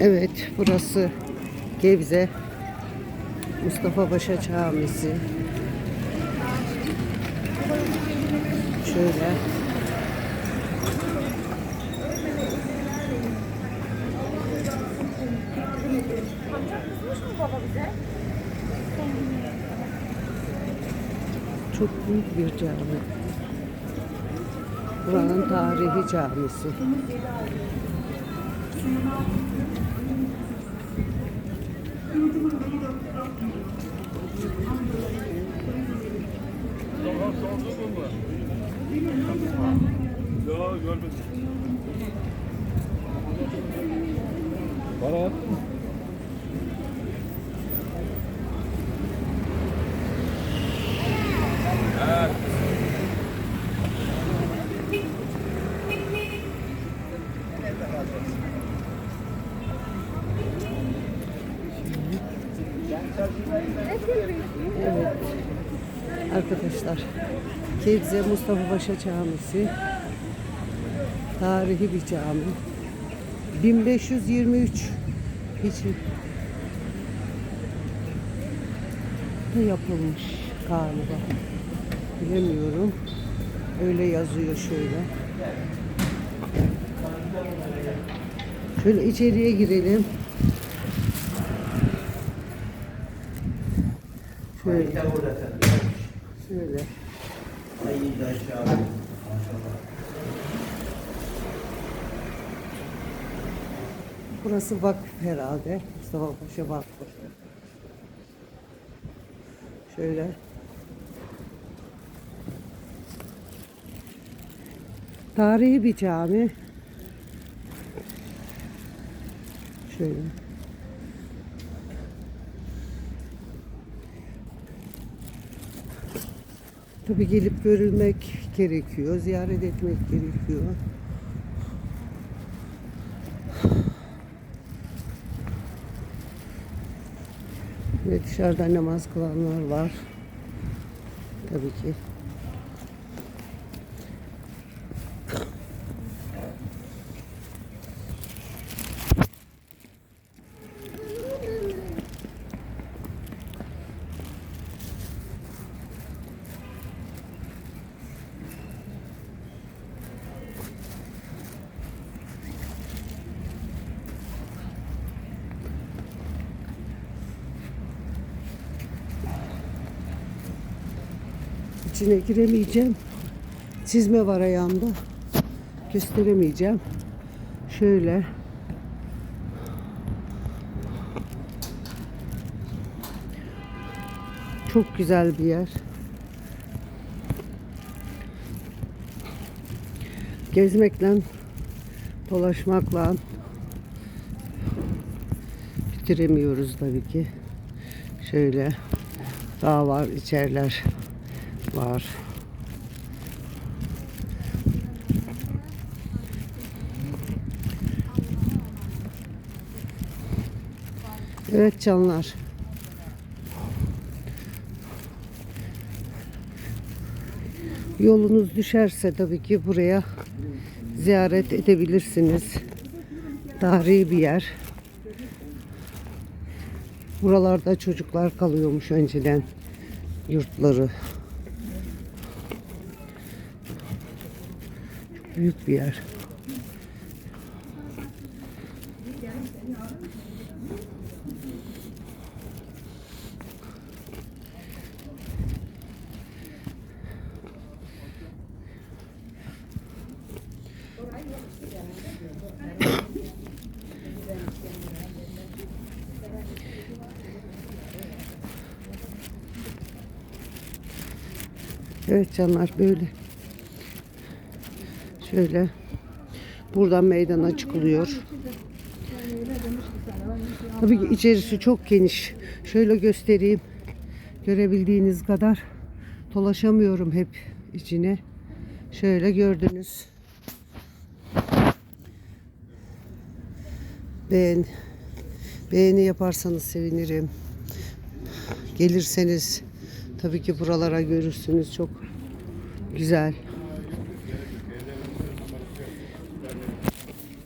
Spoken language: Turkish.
Evet, burası Gebze Mustafa Paşa Camisi. Şöyle. Çok büyük bir cami. Buranın tarihi camisi. Ya görmedim. Bana Evet. Arkadaşlar. Gebze Mustafa Paşa Camisi. Tarihi bir cami. 1523 için ne yapılmış galiba. Bilemiyorum. Öyle yazıyor şöyle. Şöyle içeriye girelim. Şöyle. Şöyle. Burası vakıf herhalde. Mustafa Paşa Vakfı. Şöyle. Tarihi bir cami. Şöyle. Tabii gelip görülmek gerekiyor, ziyaret etmek gerekiyor. Ve dışarıda namaz kılanlar var. Tabii ki. İçine giremeyeceğim. Çizme var ayağımda. Gösteremeyeceğim. Şöyle. Çok güzel bir yer. Gezmekle, dolaşmakla bitiremiyoruz tabii ki. Şöyle dağ var, içerler var. Evet canlar. Yolunuz düşerse tabii ki buraya ziyaret edebilirsiniz. Tarihi bir yer. Buralarda çocuklar kalıyormuş önceden yurtları. Büyük bir yer. Evet canlar böyle. Şöyle. Buradan meydana çıkılıyor. Tabii ki içerisi çok geniş. Şöyle göstereyim. Görebildiğiniz kadar dolaşamıyorum hep içine. Şöyle gördünüz. Beğen, beğeni yaparsanız sevinirim. Gelirseniz tabii ki buralara görürsünüz çok güzel.